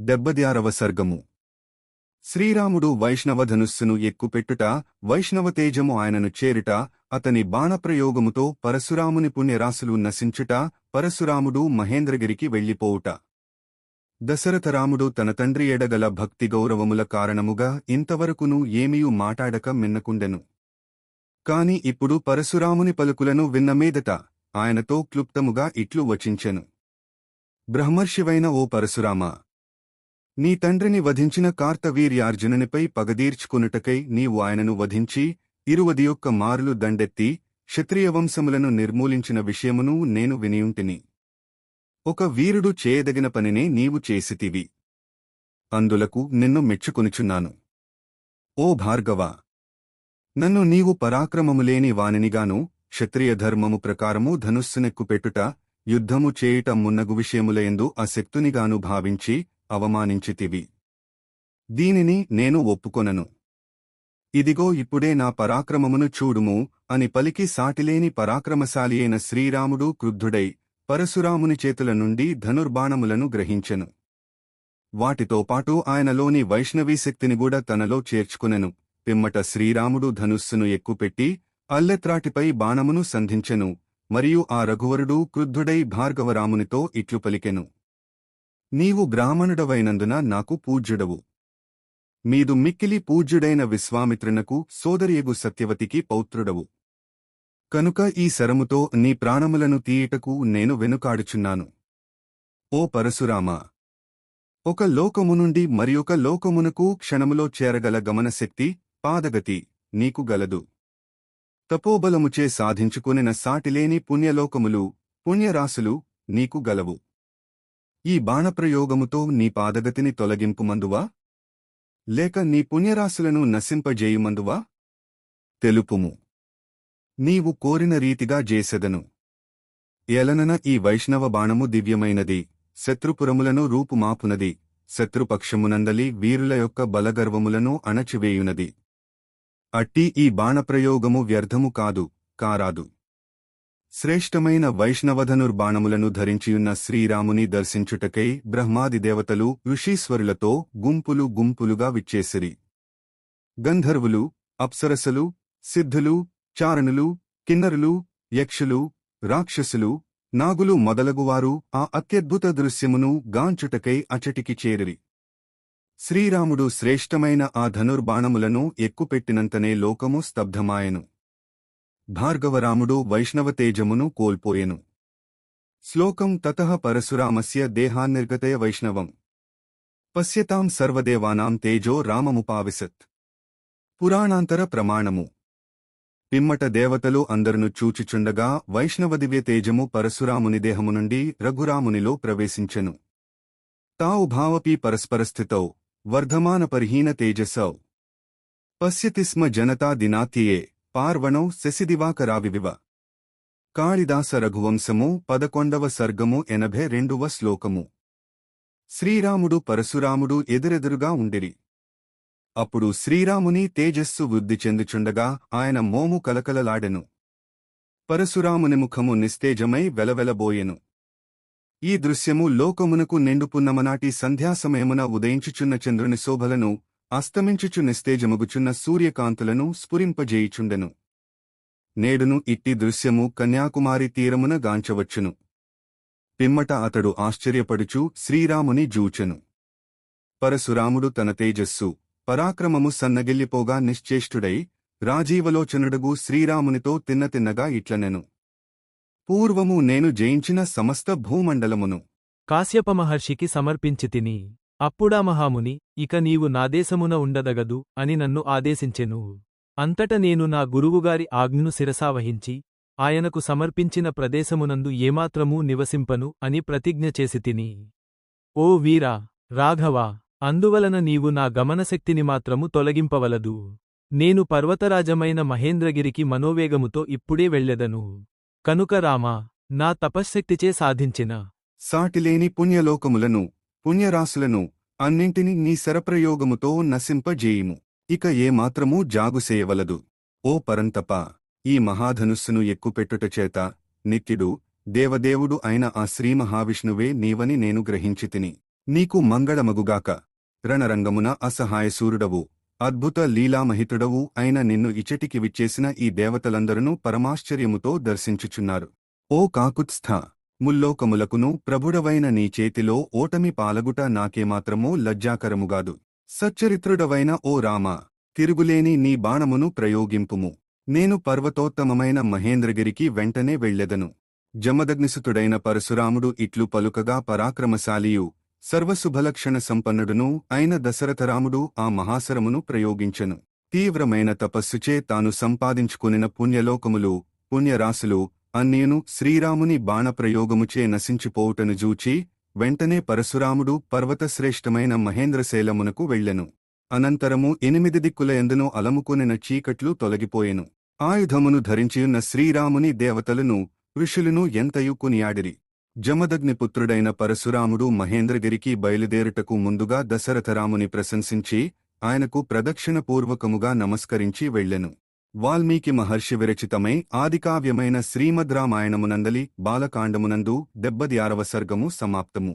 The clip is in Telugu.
డెబ్బది సర్గము. శ్రీరాముడు వైష్ణవధనుస్సును ఎక్కుపెట్టుట వైష్ణవతేజము ఆయనను చేరుట అతని బాణప్రయోగముతో పరశురాముని పుణ్యరాశులు నశించుట పరశురాముడు మహేంద్రగిరికి వెళ్ళిపోవుట. దశరథరాముడు తన తండ్రి ఎడగల భక్తి గౌరవముల కారణముగా ఇంతవరకును ఏమీయు మాటాడక మిన్నకుండెను. కాని ఇప్పుడు పరశురాముని పలుకులను విన్నమీదట ఆయనతో క్లుప్తముగా ఇట్లు వచించెను. బ్రహ్మర్షివైన ఓ పరశురామా నీ తండ్రిని వధించిన కార్తవీర్యార్జునునిపై పగదీర్చుకునుటకై నీవు ఆయనను వధించి ఇరువది యొక్క మారులు దండెత్తి క్షత్రియవంశములను నిర్మూలించిన విషయమును నేను వినియుంటిని. ఒక వీరుడు చేయదగిన పనినే నీవు చేసితివి. అందులకు నిన్ను మెచ్చుకొనుచున్నాను. ఓ భార్గవ! నన్ను నీవు పరాక్రమములేని వానినిగాను క్షత్రియ ధర్మము ప్రకారము ధనుస్సునెక్కుపెట్టుట యుద్ధము చేయుట మున్నగు విషయములయందు అశక్తునిగాను భావించి అవమానించితివి. దీనిని నేను ఒప్పుకొనను. ఇదిగో ఇప్పుడే నా పరాక్రమమును చూడుము అని పలికి సాటిలేని పరాక్రమశాలి అయిన శ్రీరాముడు క్రుద్ధుడై పరశురాముని చేతుల నుండి ధనుర్బాణములను గ్రహించెను. వాటితో పాటు ఆయనలోని వైష్ణవీ శక్తిని కూడా తనలో చేర్చుకునెను. పిమ్మట శ్రీరాముడు ధనుస్సును ఎక్కుపెట్టి అల్లెత్రాటిపై బాణమును సంధించెను. మరియు ఆ రఘువరుడు క్రుద్ధుడై భార్గవరామునితో ఇట్లు పలికెను. నీవు బ్రాహ్మణుడవైనందున నాకు పూజ్యుడవు. మీదు మిక్కిలి పూజ్యుడైన విశ్వామిత్రునకు సోదరియగు సత్యవతికి పౌత్రుడవు. కనుక ఈ శరముతో నీ ప్రాణములను తీయుటకు నేను వెనుకాడుచున్నాను. ఓ పరశురామ! ఒక లోకము నుండి మరియొక లోకమునకు క్షణములో చేరగల గమనశక్తి పాదగతి నీకు గలదు. తపోబలముచే సాధించుకునిన సాటిలేని పుణ్యలోకములు పుణ్యరాశులు నీకు గలవు. ఈ బాణప్రయోగముతో నీ పాదగతిని తొలగింపుమందువా? లేక నీ పుణ్యరాశులను నశింపజేయుమందువా? తెలుపుము. నీవు కోరిన రీతిగా జేసెదను. ఎలనన ఈ వైష్ణవ బాణము దివ్యమైనది. శత్రుపురములను రూపుమాపునది. శత్రుపక్షమునందలి వీరుల యొక్క బలగర్వములను అణచివేయునది. అట్టి ఈ బాణప్రయోగము వ్యర్థము కాదు కారాదు. శ్రేష్టమైన వైష్ణవధనుర్బాణములను ధరించియున్న శ్రీరాముని దర్శించుటకై బ్రహ్మాది దేవతలు ఋషీశ్వరులతో గుంపులు గుంపులుగా విచ్చేసిరి. గంధర్వులు అప్సరసలు సిద్ధులు చారణులు కిన్నరులు యక్షులు రాక్షసులు నాగులు మొదలగువారు ఆ అత్యద్భుత దృశ్యమును గాంచుటకై అచటికి చేరిరి. శ్రీరాముడు శ్రేష్టమైన ఆ ధనుర్బాణములను ఎక్కుపెట్టినంతనే లోకము స్తబ్ధమాయెను. భార్గవరాముడు వైష్ణవతేజమును కోల్పోయెను. శ్లోకం తతః పరశురామస్య దేహాన్నిర్గతయ వైష్ణవం. పశ్యతాం సర్వదేవానాం తేజో రామముపావిశత్. పురాణాంతర ప్రమాణము. పిమ్మట దేవతలు అందరును చూచిచుండగా వైష్ణవదివ్య తేజము పరశురాముని దేహము నుండి రఘురామునిలో ప్రవేశించెను. తావు భావపి పరస్పరస్థితౌ వర్ధమానపరిహీన తేజసౌ. పశ్యతిస్మ జనతా దినాత్యయే. పార్వణౌ శశిదివాకరావివివ. కాళిదాస రఘువంశము పదకొండవ సర్గము ఎనభై రెండవ శ్లోకము. శ్రీరాముడు పరశురాముడు ఎదురెదురుగా ఉండిరి. అప్పుడు శ్రీరాముని తేజస్సు వృద్ధి చెందుచుండగా ఆయన మోము కలకలలాడెను. పరశురాముని ముఖము నిస్తేజమై వెలవెలబోయెను. ఈ దృశ్యము లోకమునకు నిండుపున్నమనాటి సంధ్యాసమయమున ఉదయించుచున్న చంద్రుని శోభలను అస్తమించుచు నిస్తేజముగుచున్న సూర్యకాంతులను స్ఫురింపజేయుచుండెను. నేడును ఇట్టి దృశ్యము కన్యాకుమారి తీరమున గాంచవచ్చును. పిమ్మట అతడు ఆశ్చర్యపడుచు శ్రీరాముని జూచెను. పరశురాముడు తన తేజస్సు పరాక్రమము సన్నగిల్లిపోగా నిశ్చేష్టుడై రాజీవలోచనుడగు శ్రీరామునితో తిన్నతిన్నగా ఇట్లనెను. పూర్వము నేను జయించిన సమస్త భూమండలమును. కాశ్యప మహర్షికి సమర్పించి తిని అప్పుడా మహాముని ఇక నీవు నాదేశమున ఉండదగదు అని నన్ను ఆదేశించెను అంతట నేను నా గురువుగారి ఆజ్ఞను శిరసావహించి ఆయనకు సమర్పించిన ప్రదేశమునందు ఏమాత్రమూ నివసింపను అని ప్రతిజ్ఞ చేసి తిని. ఓ వీరా రాఘవా అందువలన నీవు నా గమనశక్తిని మాత్రము తొలగింపవలదు. నేను పర్వతరాజమైన మహేంద్రగిరికి మనోవేగముతో ఇప్పుడే వెళ్ళెదను కనుక రామా నా తపశ్శక్తిచే సాధించిన. సాటిలేని పుణ్యలోకములను పుణ్యరాశులను అన్నింటినీ నీ శరప్రయోగముతో నశింపజేయుము. ఇక ఏమాత్రమూ జాగుసేయవలదు ఓ పరంతప ఈ మహాధనుస్సును ఎక్కుపెట్టుటచేత నిత్యుడు దేవదేవుడు అయిన ఆ శ్రీమహావిష్ణువే నీవని నేను గ్రహించితిని. నీకు మంగళమగుగాక. రణరంగమున అసహాయసూరుడవు. అద్భుత లీలామహితుడవు అయిన నిన్ను ఇచటికి విచ్చేసిన ఈ దేవతలందరూ పరమాశ్చర్యముతో దర్శించుచున్నారు. ఓ కాకుత్స్థ ముల్లోకములకును ప్రభుడవైన నీ చేతిలో ఓటమి పాలగుట నాకేమాత్రమూ లజ్జాకరముగాదు సచ్చరిత్రుడవైన ఓ రామ తిరుగులేని నీ బాణమును ప్రయోగింపుము. నేను పర్వతోత్తమమైన మహేంద్రగిరికి వెంటనే వెళ్ళెదను. జమదగ్నిసుతుడైన పరశురాముడు ఇట్లు పలుకగా పరాక్రమశాలియు సర్వశుభలక్షణ సంపన్నుడును అయిన దశరథరాముడు ఆ మహాసరమును ప్రయోగించెను. తీవ్రమైన తపస్సుచే తాను సంపాదించుకునిన పుణ్యలోకములు పుణ్యరాశులు అన్నేను శ్రీరాముని బాణప్రయోగముచే నశించిపోవుటను జూచి వెంటనే పరశురాముడు పర్వతశ్రేష్టమైన మహేంద్రశైలమునకు వెళ్ళెను. అనంతరము ఎనిమిది దిక్కుల ఎందునో అలముకొనిన చీకట్లు తొలగిపోయెను. ఆయుధమును ధరించియున్న శ్రీరాముని దేవతలను ఋషులను ఎంతయు కొనియాడిరి. జమదగ్నిపుత్రుడైన పరశురాముడు మహేంద్రగిరికి బయలుదేరుటకు ముందుగా దశరథరాముని ప్రశంసించి ఆయనకు ప్రదక్షిణపూర్వకముగా నమస్కరించి వెళ్ళెను. వాల్మీకి మహర్షి విరచితమై ఆదికావ్యమైన శ్రీమద్ రామాయణమునందలి బాలకాండమునందు డెబ్బది ఆరవ సర్గము సమాప్తము.